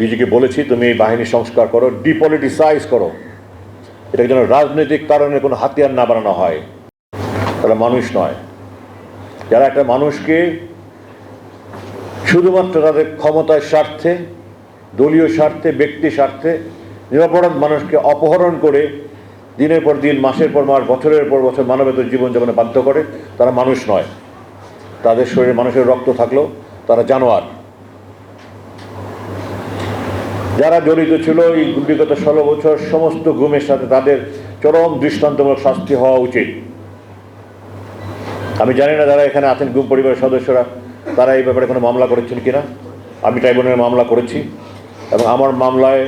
ডিজিকে বলেছি, তুমি এই বাহিনী সংস্কার করো ডিপলিটিসাইজ করো। এটা যেন রাজনৈতিক কারণে কোনো হাতিয়ার না বানানো হয়। তারা মানুষ নয়। যারা একটা মানুষকে শুধুমাত্র তাদের ক্ষমতার স্বার্থে, দলীয় স্বার্থে, ব্যক্তি স্বার্থে, নিরপরাধ মানুষকে অপহরণ করে দিনের পর দিন, মাসের পর মাস, বছরের পর বছর মানবেতর জীবনযাপনে বাধ্য করে, তারা মানুষ নয়। তাদের শরীরে মানুষের রক্ত থাকলেও তারা জানোয়ার। যারা জড়িত ছিল এই বিগত ষোলো বছর, সমস্ত গুমের সাথে তাদের চরম দৃষ্টান্তমূলক শাস্তি হওয়া উচিত। আমি জানি না যারা এখানে আছেন গুম পরিবারের সদস্যরা, তারা এই ব্যাপারে কোনো মামলা করেছেন কিনা। আমি ট্রাইব্যুনালে মামলা করেছি এবং আমার মামলায়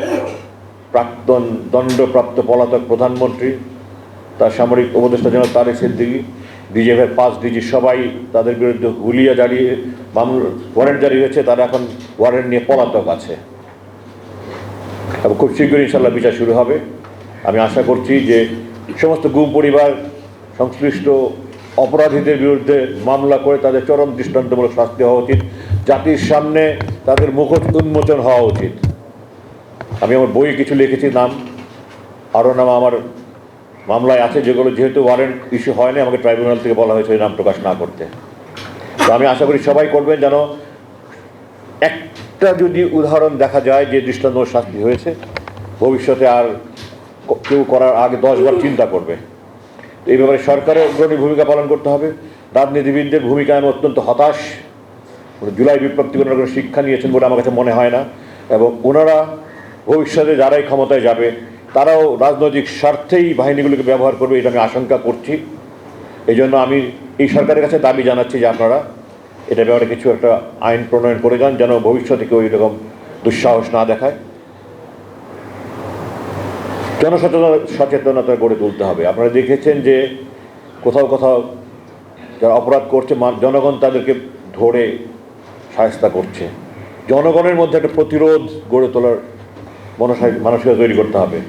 প্রাক্তন দণ্ডপ্রাপ্ত পলাতক প্রধানমন্ত্রী, তার সামরিক উপদেষ্টা জেনারেল তারেক সিদ্দিকি ডিজিএফের পাঁচ ডিজি সবাই তাদের বিরুদ্ধে হুলিয়া জারিয়ে মামলা, ওয়ারেন্ট জারি হয়েছে, তারা এখন ওয়ারেন্ট নিয়ে পলাতক আছে। এবং খুব শীঘ্রই ইনশাল্লাহ বিচার শুরু হবে। আমি আশা করছি যে সমস্ত গুম পরিবার, সংশ্লিষ্ট অপরাধীদের বিরুদ্ধে মামলা করে তাদের চরম দৃষ্টান্তমূলক শাস্তি হওয়া উচিত। জাতির সামনে তাদের মুখোশ উন্মোচন হওয়া উচিত। আমি আমার বই কিছু লিখেছি, নাম আরও নাম আমার মামলায় আছে, যেগুলো যেহেতু ওয়ারেন্ট ইস্যু হয়নি, আমাকে ট্রাইব্যুনাল থেকে বলা হয়েছে নাম প্রকাশ না করতে। তো আমি আশা করি সবাই করবেন যেন একটা যদি উদাহরণ দেখা যায় যে দৃষ্টান্ত শাস্তি হয়েছে, ভবিষ্যতে আর কেউ করার আগে দশবার চিন্তা করবে। এই ব্যাপারে সরকারের অগ্রণী ভূমিকা পালন করতে হবে। রাজনীতিবিদদের ভূমিকা আমি অত্যন্ত হতাশ। জুলাই বিপ্লব ওনারা কোনো শিক্ষা নিয়েছেন বলে আমার কাছে মনে হয় না। এবং ওনারা ভবিষ্যতে যারাই ক্ষমতায় যাবে, তারাও রাজনৈতিক স্বার্থেই বাহিনীগুলোকে ব্যবহার করবে, এটা আমি আশঙ্কা করছি। এই জন্য আমি এই সরকারের কাছে দাবি জানাচ্ছি যে আপনারা এটা ব্যাপারে কিছু একটা আইন প্রণয়ন করে যান, যেন ভবিষ্যতে কেউ এরকম দুঃসাহস না দেখায়। জনসচেতনতা সচেতনতা গড়ে তুলতে হবে? আপনারা দেখেছেন যে কোথাও কোথাও যারা অপরাধ করছে জনগণ তাদেরকে ধরে সাহস্তা করছে। জনগণের মধ্যে একটা প্রতিরোধ গড়ে তোলার মনসা- মানসিকতা তৈরি করতে হবে।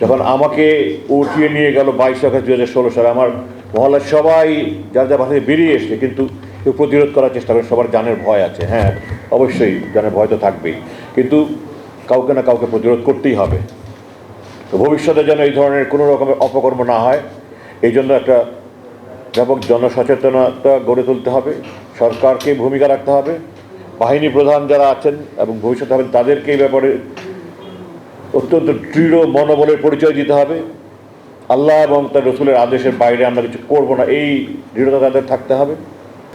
যখন আমাকে উঠিয়ে নিয়ে গেল বাইশে আগস্ট দু হাজার ষোলো সালে, আমার মহল্লার সবাই যার যার বাসা থেকে বেরিয়ে এসছে, কিন্তু কেউ প্রতিরোধ করার চেষ্টা করে, সবার জানের ভয় আছে। হ্যাঁ অবশ্যই জানের ভয় তো থাকবেই। কিন্তু কাউকে না কাউকে প্রতিরোধ করতেই হবে। তো ভবিষ্যতে যেন এই ধরনের কোনো রকমের অপকর্ম না হয়, এই জন্য একটা ব্যাপক জনসচেতনতা গড়ে তুলতে হবে। সরকারকে ভূমিকা রাখতে হবে। বাহিনী প্রধান যারা আছেন এবং ভবিষ্যতে হবেন, তাদেরকে এই ব্যাপারে অত্যন্ত দৃঢ় মনোবলের পরিচয় দিতে হবে। আল্লাহ এবং তার রসুলের আদেশের বাইরে আমরা কিছু করব না, এই দৃঢ়তা তাদের থাকতে হবে।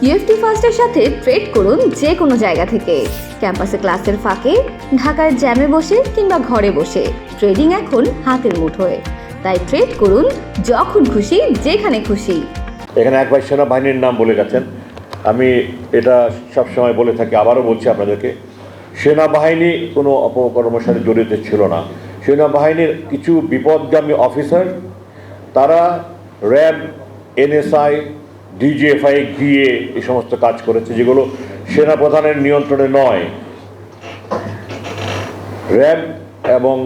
ইউএফটি ফার্স্টের সাথে ট্রেড করুন যে কোনো জায়গা থেকে। ক্যাম্পাসে ক্লাসের ফাঁকে, ঢাকার জ্যামে বসে কিংবা ঘরে বসে। ট্রেডিং এখন হাতের মুঠোয়। তাই ট্রেড করুন যখন খুশি, যেখানে খুশি। এখানে একবার সেনাবাহিনীর নাম বলে গেছেন। আমি এটা সবসময় বলে থাকি, আবারও বলছি আপনাদেরকে। সেনাবাহিনী কোনো অপকর্মের সাথে জড়িত ছিল না। সেনাবাহিনীর কিছু বিপদগামী অফিসার তারা র্যাব এনএসআই ডিজিএফআই গিয়ে এই সমস্ত কাজ করেছে, যেগুলো সেনাপ্রধানের নিয়ন্ত্রণে নয়। র্যাব এবং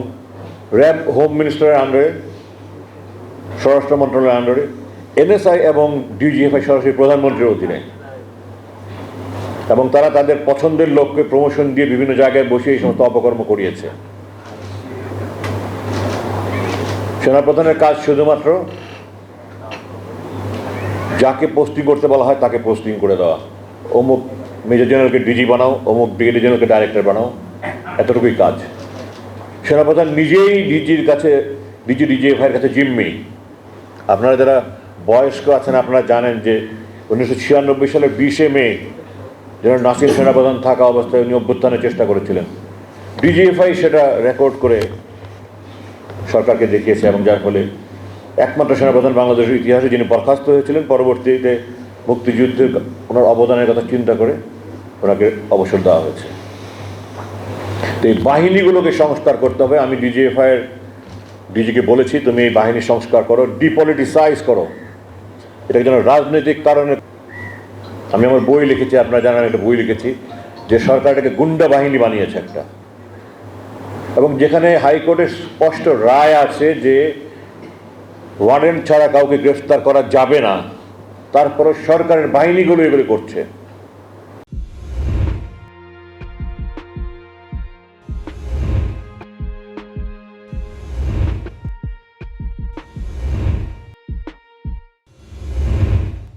র্যাব হোম মিনিস্টারের আন্ডারে, স্বরাষ্ট্র মন্ত্রণালয়ের আন্ডারে, এনএসআই এবং ডিজিএফআই সরাসরি প্রধানমন্ত্রীর অধীনে। এবং তারা তাদের পছন্দের লোককে প্রমোশন দিয়ে বিভিন্ন জায়গায় বসে এই সমস্ত অপকর্ম করিয়েছে। সেনাপ্রধানের কাজ শুধুমাত্র যাকে পোস্টিং করতে বলা হয় তাকে পোস্টিং করে দেওয়া। অমুক মেজর জেনারেলকে ডিজি বানাও, অমুক ব্রিগেডিয়ার জেনারেলকে ডাইরেক্টর বানাও, এতটুকুই কাজ। সেনাপ্রধান নিজেই ডিজির কাছে ডিজি ডিজিএফআইয়ের কাছে জিম্মি। আপনারা যারা বয়স্ক আছেন, আপনারা জানেন যে উনিশশো ছিয়ানব্বই সালের বিশে মে যেন নাসির সেনাপ্রধান থাকা অবস্থায় উনি অভ্যুত্থানের চেষ্টা করেছিলেন। ডিজিএফআই সেটা রেকর্ড করে সরকারকে দেখিয়েছে এবং যার ফলে একমাত্র সেনাপ্রধান বাংলাদেশের ইতিহাসে যিনি বরখাস্ত হয়েছিলেন, পরবর্তীতে মুক্তিযুদ্ধের ওনার অবদানের কথা চিন্তা করে ওনাকে অবসর দেওয়া হয়েছে। তো এই বাহিনীগুলোকে সংস্কার করতে হবে। আমি ডিজিএফআইয়ের, ডিজিকে বলেছি, তুমি এই বাহিনী সংস্কার করো, ডিপলিটিসাইজ করো। এটা যেন রাজনৈতিক কারণে আমি আমার বই লিখেছি, আপনারা জানেন একটা বই লিখেছি, যে সরকার এটাকে গুন্ডা বাহিনী বানিয়েছে একটা। এবং যেখানে হাইকোর্টের স্পষ্ট রায় আছে যে ওয়ারেন্ট ছাড়া কাউকে গ্রেফতার করা যাবে না। তারপরে সরকারের বাহিনীগুলো এগুলো করছে।